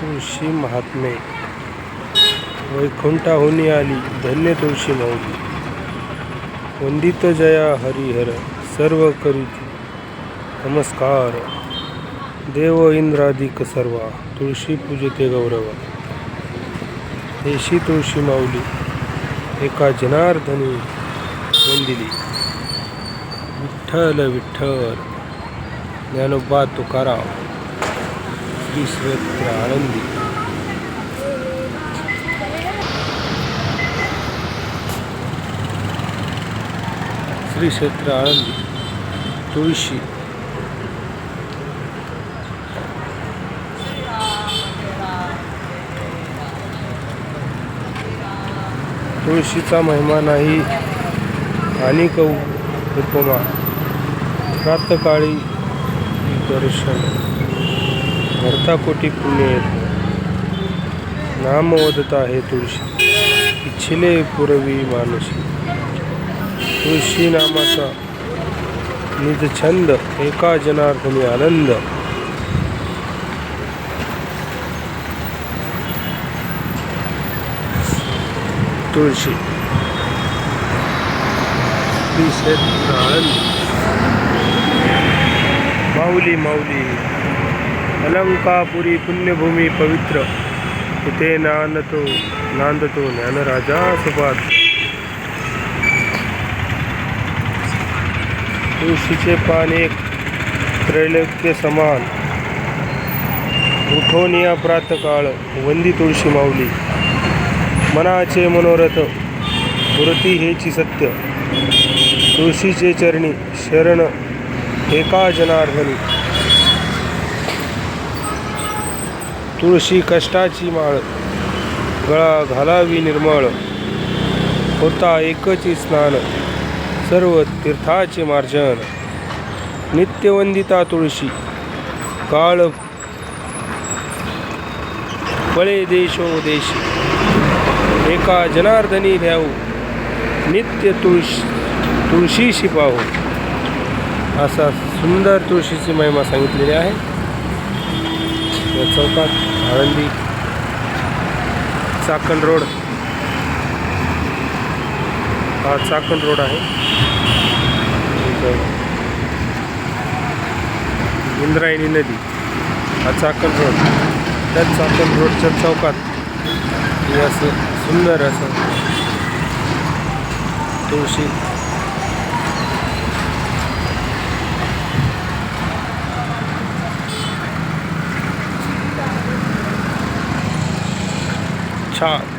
तुळशी महात्मे. वैकुंठाहुनी आली धन्य तुळशी माऊली वंदित जया हरिहर सर्व करीती. नमस्कार. देव इंद्रादिक सर्वा तुळशी पूजते गौरव. देशी तुळशी माऊली एका जनार्दनी वंदिली. विठ्ठल विठ्ठल ज्ञानोबा तुकाराम. श्री क्षेत्र आनंदी श्री क्षेत्र आनंदी तुळशी. तुळशीचा महिमा नाही आणि कौ उपमा. प्रातकाळी दर्शन. भरतापोटी पुणे पुण्य येतो नाम वदता हे तुळशी. इच्छिले पुरवी मानसी तुळशी नामाचा निज छंद एका जनार्थनी आनंद. तुळशी. आनंद माऊली माऊली. अलंकापुरी पुण्यभूमी पवित्र। इथे नांदतो नांदतो ज्ञानराजा सुपात तुळशीचे पान एक त्रैलोक्य समान। उठोनिया या प्रातकाळ वंदी तुळशी माऊली। मनाचे मनोरथ पुरती हेची सत्य। तुळशीचे चरणी शरण एका जनार्दनी। तुळशी कष्टाची माळ गळा घालावी निर्मळ. होता एकची स्नान सर्व तीर्थाचे मार्जन. नित्यवंदिता तुळशी काळ फळे देशोदेशी एका जनार्दनी ध्याऊ नित्य तुळशी तुळशी शिपाहू असा सुंदर तुळशीची महिमा सांगितलेली आहे. या चौकात हळदी चाकण रोड. हा चाकण रोड आहे. इंद्रायणी नदी. हा चाकण रोड. त्या चाकण रोडच्या चौकात हे असं सुंदर असं तुळशी shot.